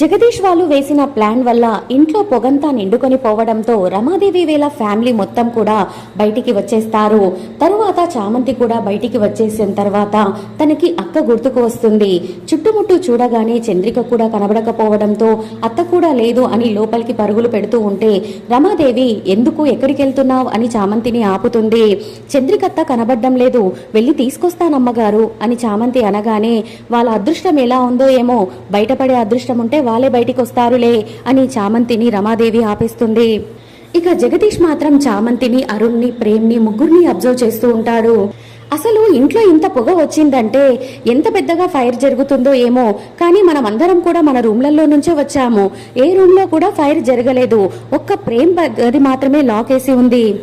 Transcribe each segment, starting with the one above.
జగదీష్ వాళ్ళు వేసిన ప్లాన్ వల్ల ఇంట్లో పొగంతా నిండుకొని పోవడంతో రమాదేవి వేళ ఫ్యామిలీ మొత్తం కూడా బయటికి వచ్చేస్తారు. తరువాత చామంతి కూడా బయటికి వచ్చేసిన తర్వాత తనకి అక్క గుర్తుకు వస్తుంది. చుట్టుముట్టు చూడగానే చంద్రిక కూడా కనబడకపోవడంతో అత్త కూడా లేదు అని లోపలికి పరుగులు పెడుతూ ఉంటే రమాదేవి ఎందుకు ఎక్కడికి వెళ్తున్నావు అని చామంతిని ఆపుతుంది. చంద్రికత్త కనబడడం లేదు వెళ్ళి తీసుకొస్తానమ్మగారు అని చామంతి అనగానే వాళ్ళ అదృష్టం ఎలా ఉందో ఏమో బయటపడే అదృష్టం ఉంటే వాళ్ళే బయటికి వస్తారులే అని చామంతిని రమాదేవి ఆపేస్తుంది. ఇక జగదీష్ మాత్రం చామంతిని అరుణ్ని ప్రేమ్ని ముగ్గురిని అబ్జర్వ్ చేస్తూ ఉంటాడు. అసలు ఇంట్లో ఇంత పొగ వచ్చిందంటే ఎంత పెద్దగా ఫైర్ జరుగుతుందో ఏమో. కానీ మనం అందరం కూడా మన రూమ్లలో నుంచే వచ్చాము. ఏ రూమ్లో కూడా ఫైర్ జరగలేదు. ఒక్క ప్రేమ్ గది మాత్రమే లాక్ వేసి ఉంది.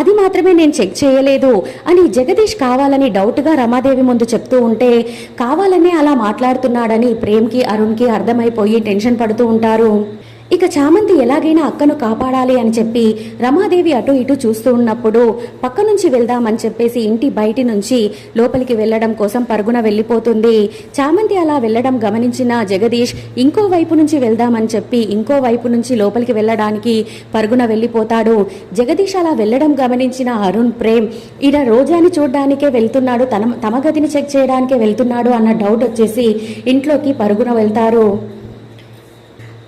అది మాత్రమే నేను చెక్ చేయలేదు అని జగదీష్ కావాలని డౌట్గా రమాదేవి ముందు చెప్తూ ఉంటే కావాలనే అలా మాట్లాడుతున్నాడని ప్రేమ్కి అరుణ్కి అర్థమైపోయి టెన్షన్ పడుతూ ఉంటారు. ఇక చామంతి ఎలాగైనా అక్కను కాపాడాలి అని చెప్పి రమాదేవి అటు ఇటు చూస్తూ ఉన్నప్పుడు పక్క నుంచి వెళ్దామని చెప్పేసి ఇంటి బయటి నుంచి లోపలికి వెళ్ళడం కోసం పరుగున వెళ్ళిపోతుంది. చామంతి అలా వెళ్ళడం గమనించిన జగదీష్ ఇంకో వైపు నుంచి వెళ్దామని చెప్పి ఇంకో వైపు నుంచి లోపలికి వెళ్ళడానికి పరుగున వెళ్ళిపోతాడు. జగదీష్ అలా వెళ్ళడం గమనించిన అరుణ్ ప్రేమ్ ఈడ రోజాని చూడడానికే వెళ్తున్నాడు తన తమ గదిని చెక్ చేయడానికే వెళ్తున్నాడు అన్న డౌట్ వచ్చేసి ఇంట్లోకి పరుగున వెళ్తారు.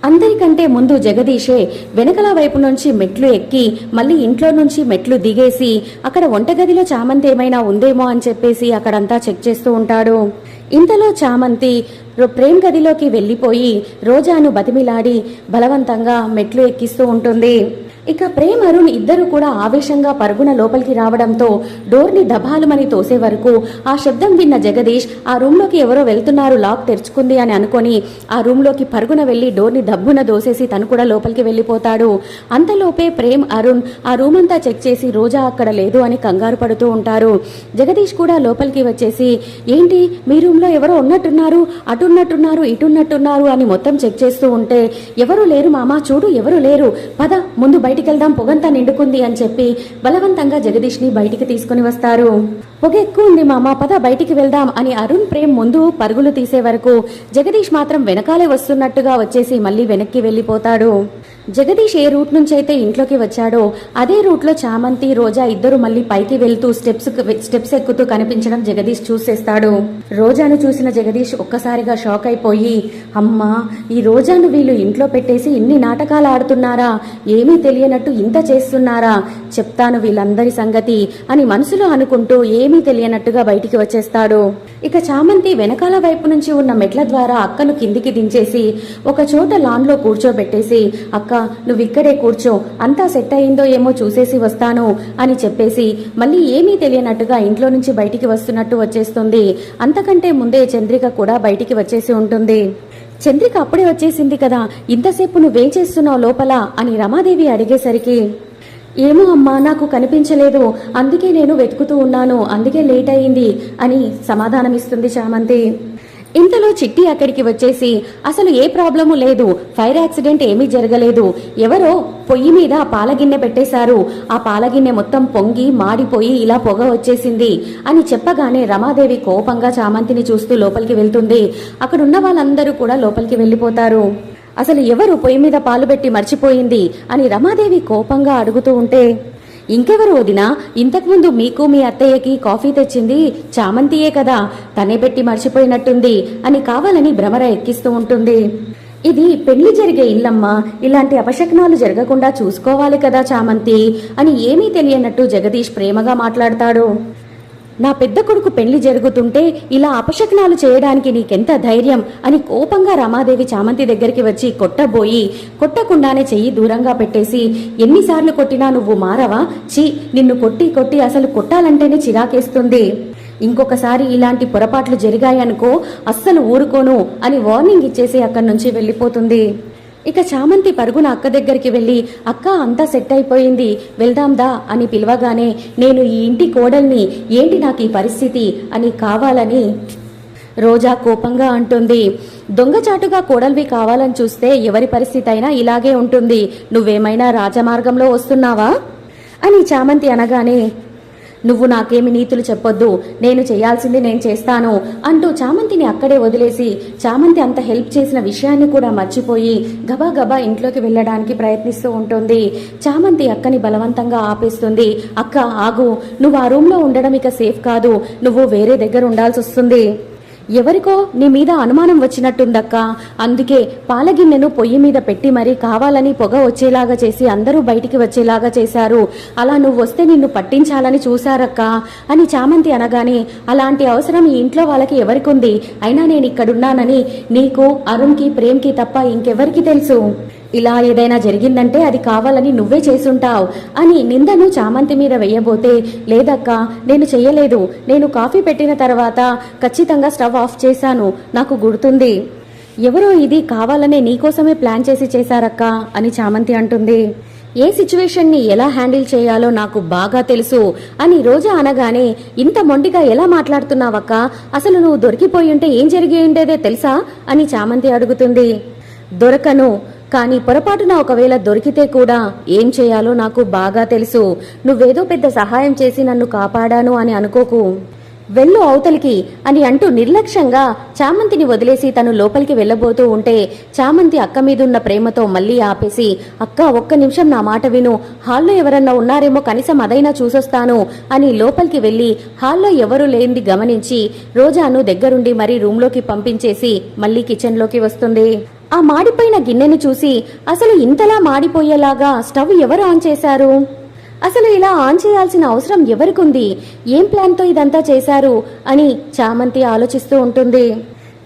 అందరికంటే ముందు జగదీషే వెనకల వైపు నుంచి మెట్లు ఎక్కి మళ్ళీ ఇంట్లో నుంచి మెట్లు దిగేసి అక్కడ వంటగదిలో చామంతి ఏమైనా ఉందేమో అని చెప్పేసి అక్కడంతా చెక్ చేస్తూ ఉంటాడు. ఇంతలో చామంతి రో- ప్రేమ్ గదిలోకి వెళ్ళిపోయి రోజాను బతిమిలాడి బలవంతంగా మెట్లు ఎక్కిస్తూ ఉంటుంది. ఇక ప్రేమ్ అరుణ్ ఇద్దరు కూడా ఆవేశంగా పరుగున లోపలికి రావడంతో డోర్ని దబాలుమని తోసే వరకు ఆ శబ్దం విన్న జగదీష్ ఆ రూమ్లోకి ఎవరో వెళ్తున్నారు లాక్ తెరుచుకుంది అని అనుకొని ఆ రూమ్లోకి పరుగున వెళ్ళి డోర్ని దబ్బున దోసేసి తను కూడా లోపలికి వెళ్ళిపోతాడు. అంతలోపే ప్రేమ్ అరుణ్ ఆ రూమ్ అంతా చెక్ చేసి రోజా అక్కడ లేదు అని కంగారు పడుతూ ఉంటారు. జగదీష్ కూడా లోపలికి వచ్చేసి ఏంటి మీ రూమ్లో ఎవరో ఉన్నట్టున్నారు అటున్నట్టున్నారు ఇటున్నట్టున్నారు అని మొత్తం చెక్ చేస్తూ ఉంటే ఎవరు లేరు మామా చూడు ఎవరు లేరు పద ముందు బయట బయటికి వెళ్దాం పొగంతా నిండుకుంది అని చెప్పి బలవంతంగా జగదీష్ని బయటికి తీసుకుని వస్తారు. పొగ ఎక్కువ ఉంది మామా పద బయటికి వెళ్దాం అని అరుణ్ ప్రేమ్ ముందు పరుగులు తీసే వరకు జగదీష్ మాత్రం వెనకాలే వస్తున్నట్టుగా వచ్చేసి మళ్ళీ వెనక్కి వెళ్ళిపోతాడు. జగదీష్ ఏ రూట్ నుంచి అయితే ఇంట్లోకి వచ్చాడో అదే రూట్లో చామంతి రోజా ఇద్దరు మళ్ళీ పైకి వెళ్తూ స్టెప్స్ స్టెప్స్ ఎక్కుతూ కనిపించడం జగదీష్ చూసేస్తాడు. రోజాను చూసిన జగదీష్ ఒక్కసారిగా షాక్ అయిపోయి అమ్మా ఈ రోజాను వీళ్ళు ఇంట్లో పెట్టేసి ఇన్ని నాటకాలు ఆడుతున్నారా? ఏమీ తెలియనట్టు ఇంత చేస్తున్నారా? చెప్తాను వీళ్ళందరి సంగతి అని మనసులో అనుకుంటూ ఏమీ తెలియనట్టుగా బయటికి వచ్చేస్తాడు. ఇక చామంతి వెనకాల వైపు నుంచి ఉన్న మెట్ల ద్వారా అక్కను కిందికి దించేసి ఒక చోట లాన్లో కూర్చోబెట్టేసి అక్క నువ్వు ఇక్కడే కూర్చో అంతా సెట్ అయిందో ఏమో చూసేసి వస్తాను అని చెప్పేసి మళ్ళీ ఏమీ తెలియనట్టుగా ఇంట్లో నుంచి బయటికి వస్తున్నట్టు వచ్చేస్తుంది. అంతకంటే ముందే చంద్రిక కూడా బయటికి వచ్చేసి ఉంటుంది. చంద్రిక అప్పుడే వచ్చేసింది కదా ఇంతసేపు నువ్వేం చేస్తున్నావు లోపల? అని రమాదేవి అడిగేసరికి ఏమో అమ్మా నాకు కనిపించలేదు అందుకే నేను వెతుకుతూ ఉన్నాను అందుకే లేట్ అయింది అని సమాధానమిస్తుంది చామంతి. ఇంతలో చిట్టి అక్కడికి వచ్చేసి అసలు ఏ ప్రాబ్లము లేదు ఫైర్ యాక్సిడెంట్ ఏమీ జరగలేదు. ఎవరో పొయ్యి మీద పాలగిన్నె పెట్టేశారు. ఆ పాలగిన్నె మొత్తం పొంగి మాడిపోయి ఇలా పొగ వచ్చేసింది అని చెప్పగానే రమాదేవి కోపంగా చామంతిని చూస్తూ లోపలికి వెళ్తుంది. అక్కడున్న వాళ్ళందరూ కూడా లోపలికి వెళ్ళిపోతారు. అసలు ఎవరు పొయ్యి మీద పాలు పెట్టి మర్చిపోయింది? అని రమాదేవి కోపంగా అడుగుతూ ఉంటే ఇంకెవరు వదినా? ఇంతకుముందు మీకు మీ అత్తయ్యకి కాఫీ తెచ్చింది చామంతియే కదా. తనే పెట్టి మర్చిపోయినట్టుంది అని కావాలని భ్రమర ఎక్కిస్తూ ఉంటుంది. ఇది పెళ్ళి జరిగే ఇల్లమ్మా. ఇలాంటి అపశకనాలు జరగకుండా చూసుకోవాలి కదా చామంతి అని ఏమీ తెలియనట్టు జగదీష్ ప్రేమగా మాట్లాడతాడు. నా పెద్ద కొడుకు పెళ్ళి జరుగుతుంటే ఇలా అపశకనాలు చేయడానికి నీకెంత ధైర్యం అని కోపంగా రమాదేవి చామంతి దగ్గరికి వచ్చి కొట్టబోయి కొట్టకుండానే చెయ్యి దూరంగా పెట్టేసి ఎన్నిసార్లు కొట్టినా నువ్వు మారవా? ఛీ నిన్ను కొట్టి కొట్టి అసలు కొట్టాలంటేనే చిరాకేస్తుంది. ఇంకొకసారి ఇలాంటి పొరపాట్లు జరిగాయనుకో అస్సలు ఊరుకోను అని వార్నింగ్ ఇచ్చేసి అక్కడి నుంచి వెళ్ళిపోతుంది. ఇక చామంతి పరుగున అక్క దగ్గరికి వెళ్ళి అక్క అంతా సెట్ అయిపోయింది వెళ్దాందా అని పిలవగానే నేను ఈ ఇంటి కోడల్ని ఏంటి నాకు ఈ పరిస్థితి? అని కావాలని రోజా కోపంగా అంటుంది. దొంగచాటుగా కోడల్వి కావాలని చూస్తే ఎవరి పరిస్థితి అయినా ఇలాగే ఉంటుంది. నువ్వేమైనా రాజమార్గంలో వస్తున్నావా? అని చామంతి అనగానే నువ్వు నాకేమి నీతులు చెప్పొద్దు. నేను చేయాల్సింది నేను చేస్తాను అంటూ చామంతిని అక్కడే వదిలేసి చామంతి అంత హెల్ప్ చేసిన విషయాన్ని కూడా మర్చిపోయి గబా గబా ఇంట్లోకి వెళ్ళడానికి ప్రయత్నిస్తూ ఉంటుంది. చామంతి అక్కని బలవంతంగా ఆపేస్తుంది. అక్క ఆగు. నువ్వు ఆ రూమ్లో ఉండడం ఇక సేఫ్ కాదు. నువ్వు వేరే దగ్గర ఉండాల్సి వస్తుంది ఎవరికో నీ మీద అనుమానం వచ్చినట్టుందక్క. అందుకే పాలగిన్నెను పొయ్యి మీద పెట్టి మరీ కావాలని పొగ వచ్చేలాగా చేసి అందరూ బయటికి వచ్చేలాగా చేశారు. అలా నువ్వు వస్తే నిన్ను పట్టించాలని చూశారక్క అని చామంతి అనగానే అలాంటి అవసరం ఈ ఇంట్లో వాళ్ళకి ఎవరికుంది? అయినా నేను ఇక్కడున్నానని నీకు అరుణ్కి ప్రేమ్కి తప్ప ఇంకెవరికి తెలుసు? ఇలా ఏదైనా జరిగిందంటే అది కావాలని నువ్వే చేసుంటావు అని నిందను చామంతి మీద వేయబోతే లేదక్క నేను చెయ్యలేదు. నేను కాఫీ పెట్టిన తర్వాత ఖచ్చితంగా స్టవ్ ఆఫ్ చేశాను. నాకు గుర్తుంది. ఎవరో ఇది కావాలనే నీకోసమే ప్లాన్ చేసి చేశారక్క అని చామంతి అంటుంది. ఏ సిచ్యువేషన్ని ఎలా హ్యాండిల్ చేయాలో నాకు బాగా తెలుసు అని రోజా అనగానే ఇంత మొండిగా ఎలా మాట్లాడుతున్నావక్క? అసలు నువ్వు దొరికిపోయి ఉంటే ఏం జరిగి ఉండేదే తెలుసా? అని చామంతి అడుగుతుంది. దొరకను. కానీ పొరపాటున ఒకవేళ దొరికితే కూడా ఏం చేయాలో నాకు బాగా తెలుసు. నువ్వేదో పెద్ద సహాయం చేసి నన్ను కాపాడాను అని అనుకోకు. వెళ్ళు అవతలికి అని అంటూ నిర్లక్ష్యంగా చామంతిని వదిలేసి తను లోపలికి వెళ్ళబోతూ ఉంటే చామంతి అక్క మీదున్న ప్రేమతో మళ్ళీ ఆపేసి అక్క ఒక్క నిమిషం నా మాట విను. హాల్లో ఎవరన్నా ఉన్నారేమో కనీసం అదైనా చూసొస్తాను అని లోపలికి వెళ్ళి హాల్లో ఎవరూ లేనిది గమనించి రోజాను దగ్గరుండి మరీ రూంలోకి పంపించేసి మళ్ళీ కిచెన్లోకి వస్తుంది. ఆ మాడిపోయిన గిన్నెను చూసి అసలు ఇంతలా మాడిపోయేలాగా స్టవ్ ఎవరు ఆన్ చేశారు? అసలు ఇలా ఆన్ చేయాల్సిన అవసరం ఎవరికుంది? ఏం ప్లాన్తో ఇదంతా చేశారు? అని చామంతి ఆలోచిస్తూ ఉంటుంది.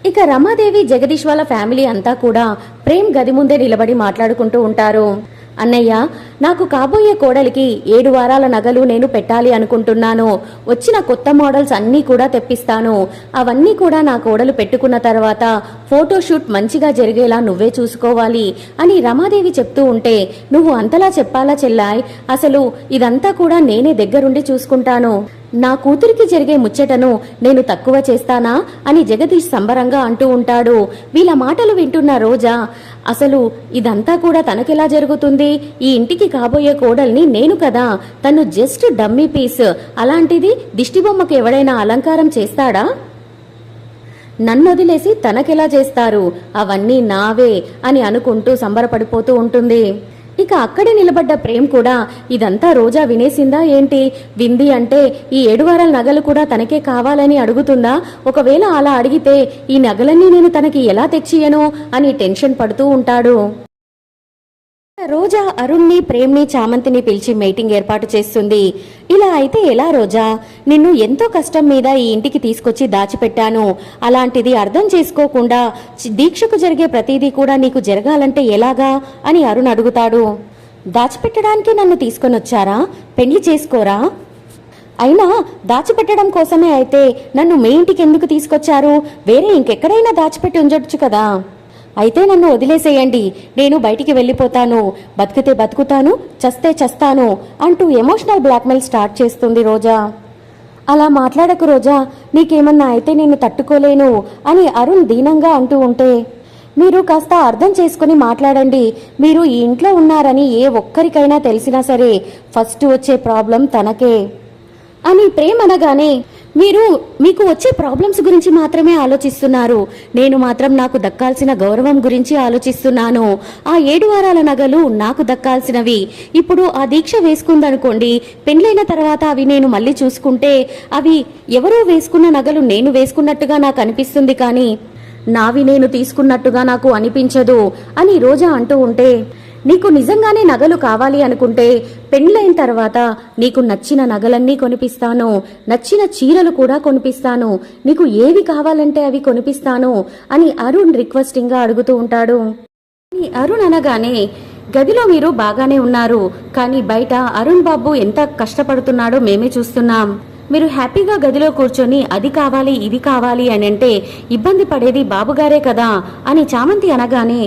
ఇక రమాదేవి జగదీష్ వాళ్ళ ఫ్యామిలీ అంతా కూడా ప్రేమ్ గది ముందే నిలబడి మాట్లాడుకుంటూ ఉంటారు. అన్నయ్య నాకు కాబోయే కోడలికి ఏడు వారాల నగలు నేను పెట్టాలి అనుకుంటున్నాను. వచ్చిన కొత్త మోడల్స్ అన్నీ కూడా తెప్పిస్తాను. అవన్నీ కూడా నా కోడలు పెట్టుకున్న తర్వాత ఫోటోషూట్ మంచిగా జరిగేలా నువ్వే చూసుకోవాలి అని రమాదేవి చెప్తూ ఉంటే నువ్వు అంతలా చెప్పాలా చెల్లాయ్? అసలు ఇదంతా కూడా నేనే దగ్గరుండి చూసుకుంటాను. నా కూతురికి జరిగే ముచ్చటను నేను తక్కువ చేస్తానా? అని జగదీష్ సంబరంగా అంటూ ఉంటాడు. వీళ్ళ మాటలు వింటున్న రోజా అసలు ఇదంతా కూడా తనకెలా జరుగుతుంది? ఈ ఇంటికి కాబోయే కోడల్ని నేను కదా తను జస్ట్ డమ్మీ పీస్. అలాంటిది దిష్టిబొమ్మకు ఎవడైనా అలంకారం చేస్తాడా? నన్ను వదిలేసి తనకెలా చేస్తారు? అవన్నీ నావే అని అనుకుంటూ సంబరపడిపోతూ ఉంటుంది. ఇక అక్కడే నిలబడ్డ ప్రేమ్ కూడా ఇదంతా రోజా వినేసిందా ఏంటి? వింది అంటే ఈ ఏడు వారాల నగలు కూడా తనకే కావాలని అడుగుతుందా? ఒకవేళ అలా అడిగితే ఈ నగలన్నీ నేను తనకి ఎలా తెచ్చియను అని టెన్షన్ పడుతూ ఉంటాడు. రోజా అరుణ్ని ప్రేమ్ని చామంతిని పిలిచి మీటింగ్ ఏర్పాటు చేస్తుంది. ఇలా అయితే ఎలా రోజా? నిన్ను ఎంతో కష్టం మీద ఈ ఇంటికి తీసుకొచ్చి దాచిపెట్టాను. అలాంటిది అర్థం చేసుకోకుండా దీక్షకు జరిగే ప్రతిదీ కూడా నీకు జరగాలంటే ఎలాగా? అని అరుణ్ అడుగుతాడు. దాచిపెట్టడానికి నన్ను తీసుకొని వచ్చారా పెళ్ళి చేసుకోరా? అయినా దాచిపెట్టడం కోసమే అయితే నన్ను మీ ఇంటికి ఎందుకు తీసుకొచ్చారు? వేరే ఇంకెక్కడైనా దాచిపెట్టి ఉంచొచ్చు కదా. అయితే నన్ను వదిలేసేయండి. నేను బయటికి వెళ్ళిపోతాను. బతికితే బతుకుతాను చస్తే చస్తాను అంటూ ఎమోషనల్ బ్లాక్మెయిల్ స్టార్ట్ చేస్తుంది రోజా. అలా మాట్లాడకు రోజా. నీకేమన్నా అయితే నేను తట్టుకోలేను అని అరుణ్ దీనంగా అంటూ ఉంటే మీరు కాస్త అర్థం చేసుకుని మాట్లాడండి. మీరు ఈ ఇంట్లో ఉన్నారని ఏ ఒక్కరికైనా తెలిసినా సరే ఫస్ట్ వచ్చే ప్రాబ్లం తనకే అని ప్రేమ్ అనగానే మీరు మీకు వచ్చే ప్రాబ్లమ్స్ గురించి మాత్రమే ఆలోచిస్తున్నారు. నేను మాత్రం నాకు దక్కాల్సిన గౌరవం గురించి ఆలోచిస్తున్నాను. ఆ ఏడు వారాల నగలు నాకు దక్కాల్సినవి. ఇప్పుడు ఆ దీక్ష వేసుకుందనుకోండి పెండ్లైన తర్వాత అవి నేను మళ్ళీ చూసుకుంటే అవి ఎవరో వేసుకున్న నగలు నేను వేసుకున్నట్టుగా నాకు అనిపిస్తుంది కానీ నావి నేను తీసుకున్నట్టుగా నాకు అనిపించదు అని రోజా అంటూ ఉంటే నీకు నిజంగానే నగలు కావాలి అనుకుంటే పెండ్లైన తర్వాత నీకు నచ్చిన నగలన్నీ కొనిపిస్తాను నచ్చిన చీరలు కూడా కొనిపిస్తాను నీకు ఏవి కావాలంటే అవి కొనిపిస్తాను అని అరుణ్ రిక్వెస్టింగ్గా అడుగుతూ ఉంటాడు. అరుణ్ అనగానే గదిలో మీరు బాగానే ఉన్నారు కానీ బయట అరుణ్ బాబు ఎంత కష్టపడుతున్నాడో మేమే చూస్తున్నాం. మీరు హ్యాపీగా గదిలో కూర్చొని అది కావాలి ఇది కావాలి అని అంటే ఇబ్బంది పడేది బాబుగారే కదా అని చామంతి అనగానే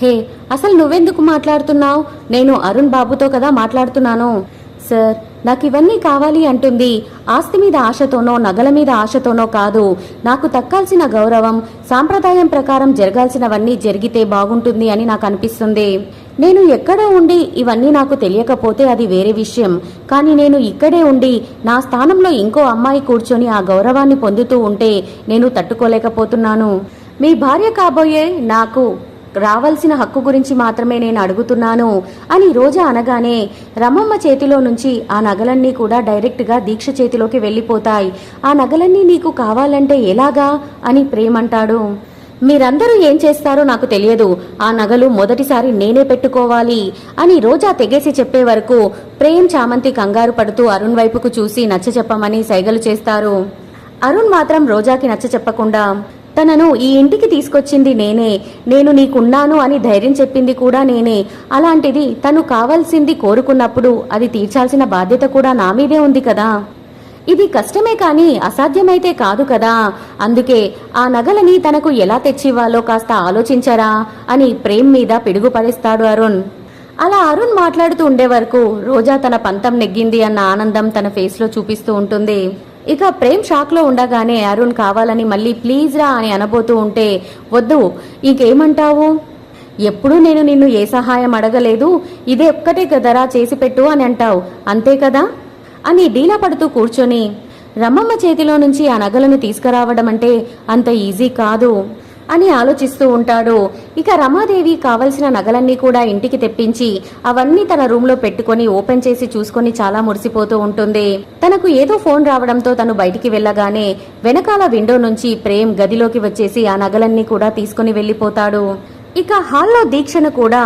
హే అసలు నువ్వెందుకు మాట్లాడుతున్నావు? నేను అరుణ్ బాబుతో కదా మాట్లాడుతున్నాను. సార్ నాకు ఇవన్నీ కావాలి అంటుంది. ఆస్తి మీద ఆశతోనో నగల మీద ఆశతోనో కాదు. నాకు తక్కాల్సిన గౌరవం సాంప్రదాయం ప్రకారం జరగాల్సినవన్నీ జరిగితే బాగుంటుంది అని నాకు అనిపిస్తుంది. నేను ఎక్కడో ఉండి ఇవన్నీ నాకు తెలియకపోతే అది వేరే విషయం. కానీ నేను ఇక్కడే ఉండి నా స్థానంలో ఇంకో అమ్మాయి కూర్చొని ఆ గౌరవాన్ని పొందుతూ ఉంటే నేను తట్టుకోలేకపోతున్నాను. మీ భార్య కాబోయే నాకు రావాల్సిన హక్కు గురించి మాత్రమే నేను అడుగుతున్నాను అని రోజా అనగానే రమమ్మ చేతిలో నుంచి ఆ నగలన్నీ కూడా డైరెక్ట్గా దీక్ష చేతిలోకి వెళ్ళిపోతాయి. ఆ నగలన్నీ నీకు కావాలంటే ఎలాగా? అని ప్రేమంటాడు. మీరందరూ ఏం చేస్తారో నాకు తెలియదు. ఆ నగలు మొదటిసారి నేనే పెట్టుకోవాలి అని రోజా తెగేసి చెప్పే వరకు ప్రేమ్ చామంతి కంగారు పడుతూ అరుణ్ వైపుకు చూసి నచ్చ చెప్పమని సైగలు చేస్తారు. అరుణ్ మాత్రం రోజాకి నచ్చ చెప్పకుండా తనను ఈ ఇంటికి తీసుకొచ్చింది నేనే. నేను నీకున్నాను అని ధైర్యం చెప్పింది కూడా నేనే. అలాంటిది తను కావాల్సింది కోరుకున్నప్పుడు అది తీర్చాల్సిన బాధ్యత కూడా నా మీదే ఉంది కదా. ఇది కష్టమే కానీ అసాధ్యమైతే కాదు కదా. అందుకే ఆ నగలని తనకు ఎలా తెచ్చివ్వాలో కాస్త ఆలోచించరా అని ప్రేమ్ మీద పిడుగు పడేస్తాడు అరుణ్. అలా అరుణ్ మాట్లాడుతూ ఉండే వరకు రోజా తన పంతం నెగ్గింది అన్న ఆనందం తన ఫేస్లో చూపిస్తూ ఉంటుంది. ఇక ప్రేమ్ షాక్లో ఉండగానే అరుణ్ కావాలని మళ్ళీ ప్లీజ్ రా అని అనబోతూ ఉంటే వద్దు ఇంకేమంటావు? ఎప్పుడూ నేను నిన్ను ఏ సహాయం అడగలేదు. ఇదే ఒక్కటే కదరా చేసి పెట్టు అని అంటావు. అంతే కదా? అని డీలా పడుతూ కూర్చొని రమ్మమ్మ చేతిలో నుంచి ఆ నగలను తీసుకురావడం అంటే అంత ఈజీ కాదు. అని ఆలోచిస్తూ ఉంటాడు. ఇక రమాదేవి కావలసిన నగలన్నీ కూడా ఇంటికి తెప్పించి అవన్నీ తన రూమ్లో పెట్టుకొని ఓపెన్ చేసి చూసుకొని చాలా మురిసిపోతూ ఉంటుంది. తనకు ఏదో ఫోన్ రావడంతో తను బయటికి వెళ్ళగానే వెనకాల విండో నుంచి ప్రేమ్ గదిలోకి వచ్చేసి ఆ నగలన్నీ కూడా తీసుకొని వెళ్ళిపోతాడు. ఇక హాల్లో దీక్షను కూడా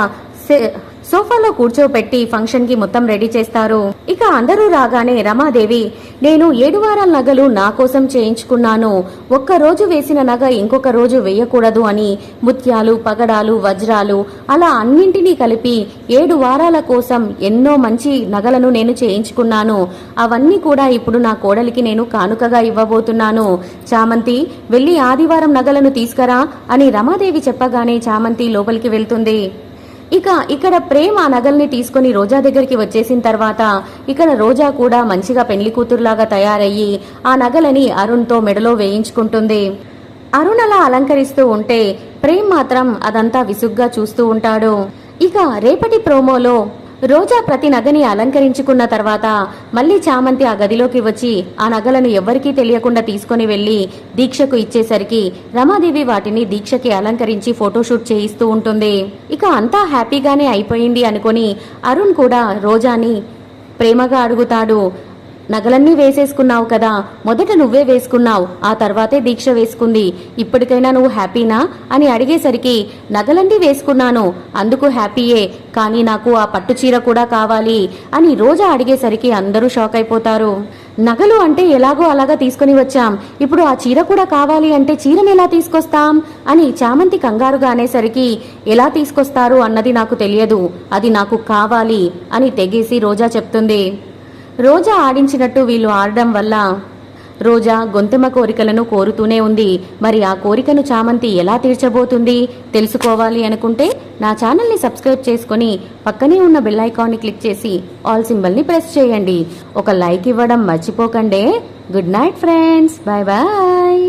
సోఫాలో కూర్చోపెట్టి ఫంక్షన్కి మొత్తం రెడీ చేస్తారు. ఇక అందరూ రాగానే రమాదేవి నేను ఏడు వారాల నగలు నా కోసం చేయించుకున్నాను. ఒక్క రోజు వేసిన నగ ఇంకొక రోజు వేయకూడదు అని ముత్యాలు పగడాలు వజ్రాలు అలా అన్నింటినీ కలిపి ఏడు వారాల కోసం ఎన్నో మంచి నగలను నేను చేయించుకున్నాను. అవన్నీ కూడా ఇప్పుడు నా కోడలికి నేను కానుకగా ఇవ్వబోతున్నాను. చామంతి వెళ్ళి ఆదివారం నగలను తీసుకురా అని రమాదేవి చెప్పగానే చామంతి లోపలికి వెళ్తుంది. ఇక ఇక్కడ ప్రేమ ఆ నగల్ని తీసుకొని రోజా దగ్గరికి వచ్చేసిన తర్వాత ఇక్కడ రోజా కూడా మంచిగా పెళ్ళి కూతురులాగా తయారయ్యి ఆ నగలని అరుణ్తో మెడలో వేయించుకుంటుంది. అరుణ్ అలా అలంకరిస్తూ ఉంటే ప్రేమ్ మాత్రం అదంతా విసుగ్గా చూస్తూ ఉంటాడు. ఇక రేపటి ప్రోమోలో రోజా ప్రతి నగని అలంకరించుకున్న తర్వాత మళ్ళీ చామంతి ఆ గదిలోకి వచ్చి ఆ నగలను ఎవ్వరికీ తెలియకుండా తీసుకొని వెళ్ళి దీక్షకు ఇచ్చేసరికి రమాదేవి వాటిని దీక్షకి అలంకరించి ఫోటోషూట్ చేయిస్తూ ఉంటుంది. ఇక అంతా హ్యాపీగానే అయిపోయింది అనుకొని అరుణ్ కూడా రోజాని ప్రేమగా అడుగుతాడు. నగలన్నీ వేసేసుకున్నావు కదా. మొదట నువ్వే వేసుకున్నావు. ఆ తర్వాతే దీక్ష వేసుకుంది. ఇప్పటికైనా నువ్వు హ్యాపీనా? అని అడిగేసరికి నగలన్నీ వేసుకున్నాను. అందుకు హ్యాపీయే. కానీ నాకు ఆ పట్టు చీర కూడా కావాలి అని రోజా అడిగేసరికి అందరూ షాక్ అయిపోతారు. నగలు అంటే ఎలాగో అలాగా తీసుకుని వచ్చాం. ఇప్పుడు ఆ చీర కూడా కావాలి అంటే చీరను ఎలా తీసుకొస్తాం? అని చామంతి కంగారుగా అనేసరికి ఎలా తీసుకొస్తారు అన్నది నాకు తెలియదు. అది నాకు కావాలి అని తెగేసి రోజా చెప్తుంది. రోజా ఆడించినట్టు వీళ్ళు ఆడడం వల్ల రోజా గొంతెమ కోరికలను కోరుతూనే ఉంది. మరి ఆ కోరికను చామంతి ఎలా తీర్చబోతుంది? తెలుసుకోవాలి అనుకుంటే నా ఛానల్ని సబ్స్క్రైబ్ చేసుకొని పక్కనే ఉన్న బెల్ ఐకాన్ని క్లిక్ చేసి ఆల్ సింబల్ని ప్రెస్ చేయండి. ఒక లైక్ ఇవ్వడం మర్చిపోకండే. Good night friends. Bye bye